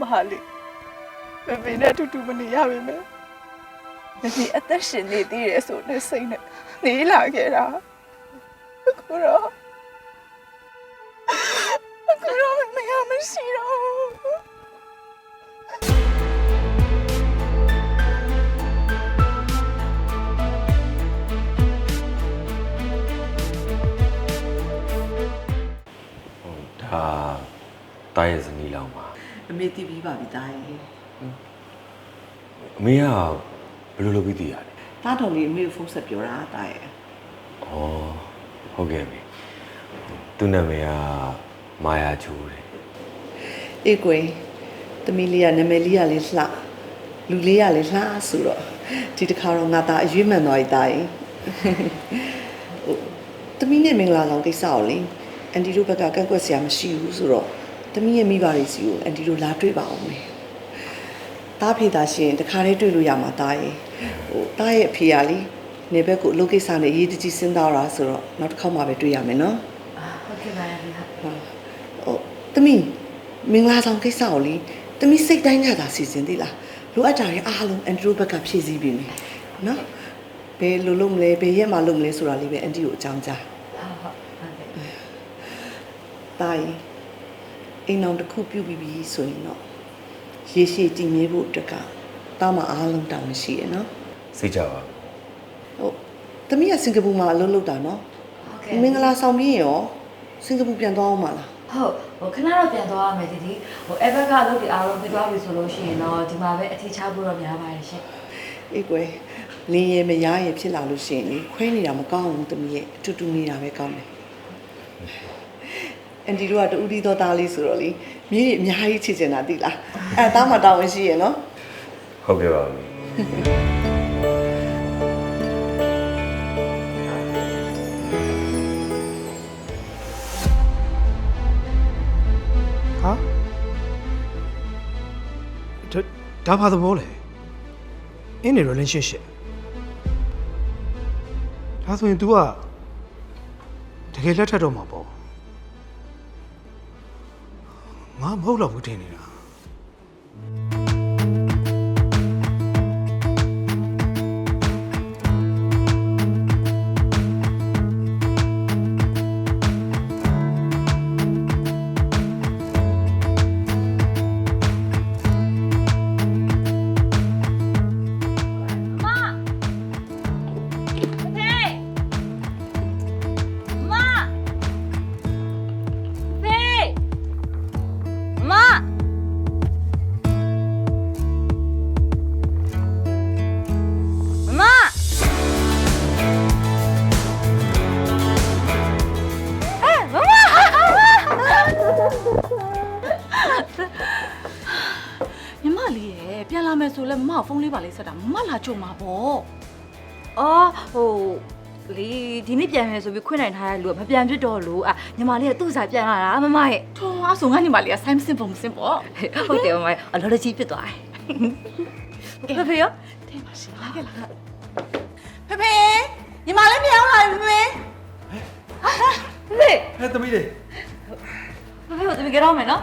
မမလေးမမေနဲ့အတူတူမနေရပါမယ်မမေအသက်ရှင်နေသေးတယ်ဆိုတဲ့စိတ်နဲ့နေလာခဲ့တာအခုတော့အခုတော့မမေကမရှိတော့ဘူးဟုတ် အမေတည်ပြီးပါပြီတာရဲ့အမေကဘယ်လိုလုပ်ပြီးတည်ရလဲတားတော်လေးအမေကိုဖုန်းဆက်ပြောတာတာရဲ့ဩဟုတ်ကဲ့မေသူ့နာမည်ကမာယာချိုးတယ်အေးကွယ်သမီးလေးကနာမည်လေးကလေးလှလူလေးကလေးလှဆိုတော့ဒီတစ်ခါတော့ငါသားအရွေးမှန်သွားပြီတာရဲ့ဟိုသမီးနဲ့မင်္ဂလာဆောင်ကိစ္စကိုလေအန်တီတို့ဘက်ကကန့်ကွက်စရာမရှိဘူးဆိုတော့ သမီးရဲ့မိဘတွေစီကိုအန်တီတို့လာတွေ့ပါအောင်မယ်တားဖေတာရှင်တခါလေးတွေ့လို့ရမှာတာရဲ့ဟိုတားရဲ့အဖေကလေနေဘက်ကိုအလုပ်ကိစ္စနဲ့ရေးတကြီးစဉ်းစားတာဆိုတော့နောက်တစ်ခေါက်မှပဲတွေ့ရမယ်နော်ဟုတ်ကဲ့ပါဗျာဟုတ်ဟိုတမီးမင်္ဂလာဆောင်ကိစ္စကိုလေတမီးစိတ်တိုင်းကြတာစီစဉ်သေးလားလိုအပ်တာတွေအားလုံးအန်တီတို့ဘက်ကဖြည့်ဆည်းပြီးမယ်နော်ဘယ်လိုလုပ်မလဲဘယ်ရက်မှလုပ်မလဲဆိုတာလေးပဲအန်တီကိုအကြောင်းကြားဟုတ်ဟုတ်ဟုတ်ကဲ့တာရင် အိမ်အောင်တစ်ခုပြုတ်ပြီးပြီဆိုရင်တော့ရေရှည်တည်မြဲဖို့အတွက်ကတာမအားလုံးတောင်းမရှိရနော်စိတ်ကြပါဟုတ်တမီးကစင်ကာပူမှာအလုပ်လုပ်တာနော်ဟုတ်ကဲ့မင်္ဂလာဆောင်ပြီးရင်ရောစင်ကာပူပြန်သွားအောင်မလားဟုတ်ဟိုခဏတော့ပြန်သွားရမယ်ဒီဒီဟိုအဲဘက်ကလုပ်ဒီအားလုံးပြီးသွားပြီဆိုလို့ရှိရင်တော့ဒီမှာပဲအထီးချဖို့တော့များပါတယ်ရှင်အေးကွယ်လင်းရဲမရရဲဖြစ်လာလို့ရှိရင်လေခွဲနေတာမကောင်းဘူးတမီးရဲ့အတူတူနေတာပဲကောင်းတယ် အန်တီတို့ကတူတီတော်သားလေးဆိုတော့လေမြေကြီးအများကြီးချစ်ချင်တာသိလားအဲတားမှတောင်းဝင်ရှိရနော်ဟုတ်ကဲ့ပါမေဟာဒါဒါဘာသဘောလဲ in a relationship ဒါဆိုရင် तू ကတကယ်လက်ထပ်တော့မှာပေါ့ ငါမဟုတ်တော့ဘူးထင်နေတာ လေးရယ်ပြန်လာမယ်ဆိုလဲမမဖုန်းလေးပါလေးဆက်တာမမလာကြုံမှာပေါ့အော်ဟိုလေဒီနေ့ပြန်မယ်ဆိုပြီးခွင့်နိုင်ထားတဲ့လူကမပြန်ဖြစ်တော့လို့အာညီမလေးကသူ့စာပြန်လာတာမမရဲ့ထောအားဆိုငါညီမလေးကဆိုင်းမစင်ပုံမစင်ပေါ့ဟုတ်တယ်မမအလော်ကြီးဖြစ်သွားတယ်ဖေဖေရောတဲ့ပါရှင်လာခဲ့လာဖေဖေညီမလေးပြန်လာပြီဖေဖေဟဲ့သမီးလေးဖေဖေကိုတမီးကြောက်မယ်နော်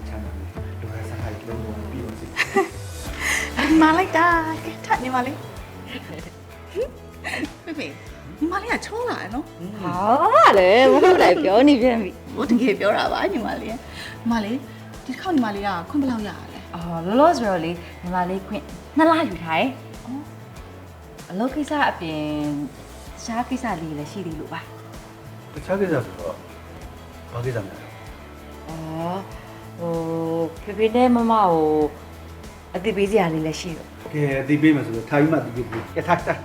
ကိုကြမှာစချမ်းပါမယ်လူရစားခိုင်လုံးလုံးပြီးပါစေညီမလိုက်တာကဲထညီမလေးဖေဖေညီမလေးကချုံးလာတယ်နော်ဟာလေမဟုတ်လိုက်ပြောနေပြန်ပြီဟိုတကယ်ပြောတာပါညီမလေးညီမလေးဒီတစ်ခေါက်ညီမလေးကခွင့်ဘယ်လောက်ရရလဲအော်လောလောဆယ်တော့လေညီမလေးခွင့်နှစ်လယူထားတယ်အလုပ်ကိစ္စအပြင်ရှားကိစ္စလေးလည်းရှိသေးလို့ပါတခြားကိစ္စဆိုတော့ဘာကိစ္စမလဲအော် ဟိုဖေဖေနဲ့မမကိုအတိပေးစရာလေးလည်းရှိတော့ကဲအသိပေးမယ်ဆိုတော့ထားပြီးမှသိပေးပြီကဲထားထား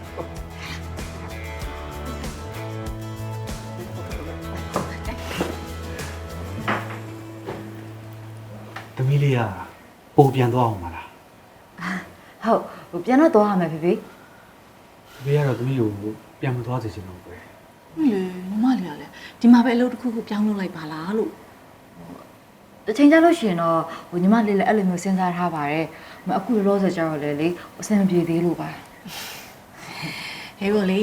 သမီးလေးကပိုပြန်သွားအောင်မလားဟုတ်ဟိုပြန်တော့သွားရမယ်ဖေဖေဘေးကတော့သမီးကိုပြန်မသွားစေချင်တော့ဘူးပဲဟလေညီမလေးကလည်းဒီမှာပဲအလုပ်တစ်ခုခုပြောင်းလုပ်လိုက်ပါလားလို့ တစ်ချိန်ကြလို့ရှိရင်တော့ဟိုညီမလေးလည်းအဲ့လိုမျိုးစဉ်းစားထားပါတယ်မအခုလောလောဆယ်ကျတော့လေလေအဆင်မပြေသေးလို့ပါနဟေးကိုလေ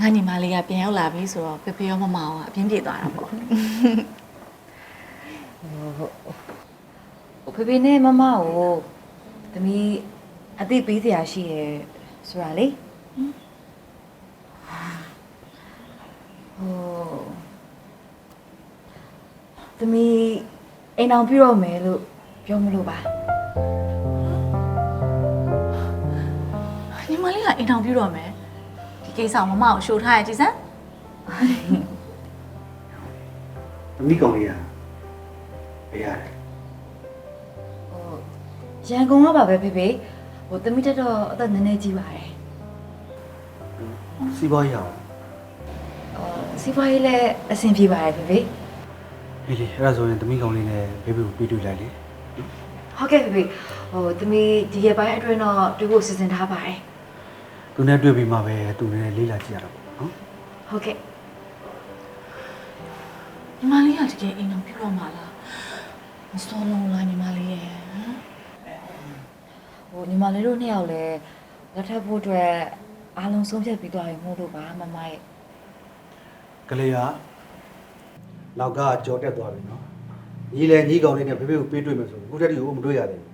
ငါညီမလေးကပြန်ရောက်လာပြီဆိုတော့ဖေဖေရောမမရောအပြင်းပြေသွားတာပေါ့ဟိုဖေဖေနဲ့မမကိုသမီးအသိပေးစရာရှိရယ်ဆိုတာလေဟိုသမီး အိမ်အောင်ပြုတော့မယ်လို့ပြောမလို့ပါညီမလေးကအိမ်ထောင်ပြုတော့မယ်ဒီကိစ္စကိုမမကိုရှို့ထားရကြည်စမ်းသမီးကောင်လေးကဘယ်ရတယ်ဟိုရန်ကုန်ကပါပဲဖေဖေဟိုသမီးတက်တော့အသက်နည်းနည်းကြီးပါတယ်စီးပွားရေးအောင်ဟိုစီးပွားရေးလည်းအဆင်ပြေပါတယ်ဖေဖေ ဟေးလေအဲ့ဒါဆိုရင်သမီးကောင်လေးနဲ့ဘေဘီကိုပြီးတွေ့လိုက်လေဟုတ်ကဲ့ဖေဖေဟိုသမီးဒီရက်ပိုင်းအတွင်းတော့တွေ့ဖို့စီစဉ်ထားပါတယ်သူနဲ့တွေ့ပြီးမှပဲသူနဲ့လေးလာကြည့်ရတာပေါ့နော်ဟုတ်ကဲ့ညီမလေးကတကယ်အိမ်ထောင်ပြုတော့မှာလားမစောလုံးလားညီမလေးရဲ့ဟမ်ဟိုညီမလေးတို့နှစ်ယောက်လည်းလက်ထပ်ဖို့အတွက်အားလုံးဆုံးဖြတ်ပြီးသွားပြီမို့လို့ပါမမရဲ့ကလေးက နောက်ကကြော်တက်သွားပြီနော်ညီလည်းညီကောင်လေးနဲ့ဘေဘီကိုပြီးတွေ့မယ်ဆိုအခုတည်းကမတွေ့ရသေးဘူး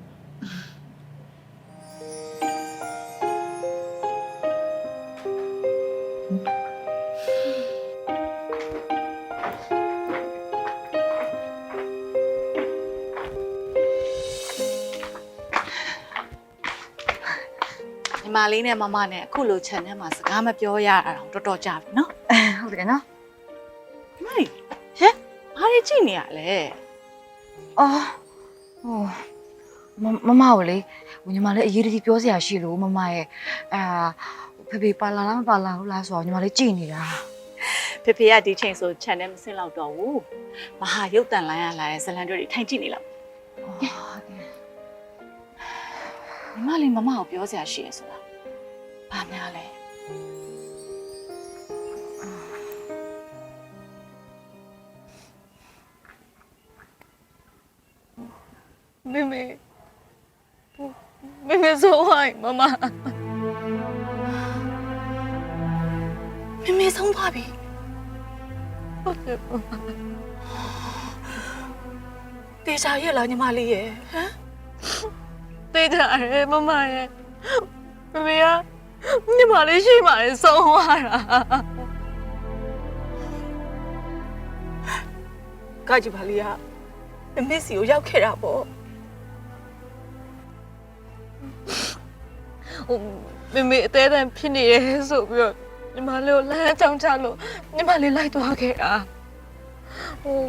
ညီမလေးနဲ့မမနဲ့အခုလိုခြံထဲမှာစကားမပြောရတာတော့တော်တော်ကြာပြီနော်ဟုတ်တယ်နော်ညီမလေးရဲဘာတွေ ကြည့်နေရလဲအော်ဟိုမမမကိုလေဟိုညီမလေးအရေးတကြီးပြောစရာရှိလို့မမရဲ့အာဖေဖေပါလာလားမပါလာဘူးလားဆိုတော့ညီမလေးကြည်နေတာဖေဖေကဒီချိန်ဆိုခြံထဲမဆင်းတော့တော့ဘူးမဟာရုပ်တန်လိုင်းရလာတဲ့ဇလန်တွေထိုင်ကြည့်နေလောက်အော်ညီမလေးမမကိုပြောစရာရှိရဆိုတာဘာများလဲ 妹妹，不，妹妹说话，妈妈。 မေမေဆုံးသွားပြီ ဟုတ်တယ်မမ တေချာရဲ့လားညီမလေးရဲ့ဟမ် သိကြရဲမမရဲ့မမေကညီမလေးရှိမှလည်းဆုံးသွားတာကကြပါလိကမမေစီကိုရောက်ခဲ့တာပေါ့ ဟိုမမေအသေးအတန်ဖြစ်နေရဲဆိုပြီးတော့ညီမလေးကိုလမ်းအကြောင်းချလို့ညီမလေးလိုက်သွားခဲ့တာဟို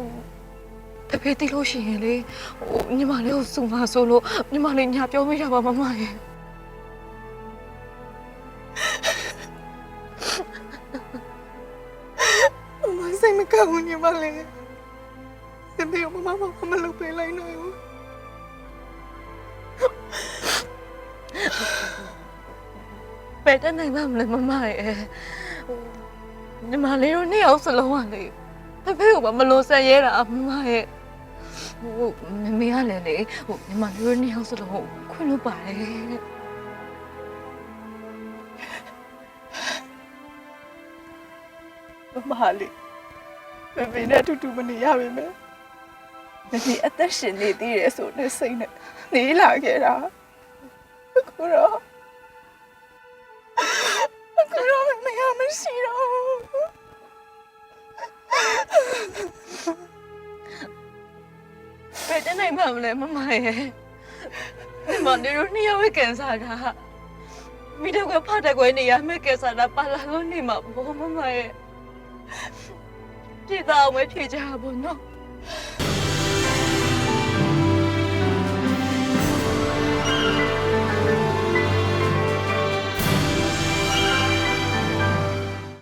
ဖေဖေတိလို့ရှိရင်လေဟိုညီမလေးကိုစုံပါဆိုလို့ညီမလေးညာပြောမိတာပါမမရဲ့မမစိတ်မကောင်းဘူးညီမလေးဖေဖေကမမမမလုပ်ပေးလိုက်နိုင်ဘူး ဘယ်တတ်နိုင်မှမလဲမမရဲ့ဟိုညီမလေးတို့နှစ်ယောက်စလုံးကလေဖေဖေကမလို့ဆက်ရဲတာမမရဲ့ဟိုမမေကလည်းလေဟိုညီမတို့နှစ်ယောက်စလုံးကိုခွင့်လို့ပါတယ်မမလေးမမေနဲ့အတူတူမနေရပါမယ်မမေအသက်ရှင်နေသေးတယ်ဆိုတဲ့စိတ်နဲ့နေလာခဲ့တာအခုတော့ အခုတော့မမေကမရှိတော့ဘူးဘယ်တနိုင်မှမလဲမမရဲ့ဒီမနေရနေရဝဲကန်စားတာမိတော့ကဖတ်တဲ့ကွယ်နေရမဲ့ကန်စားတာပါလာလို့နေမှာဘောမမရဲ့ပြည်သားအောင်မဖြေကြဘူးနော်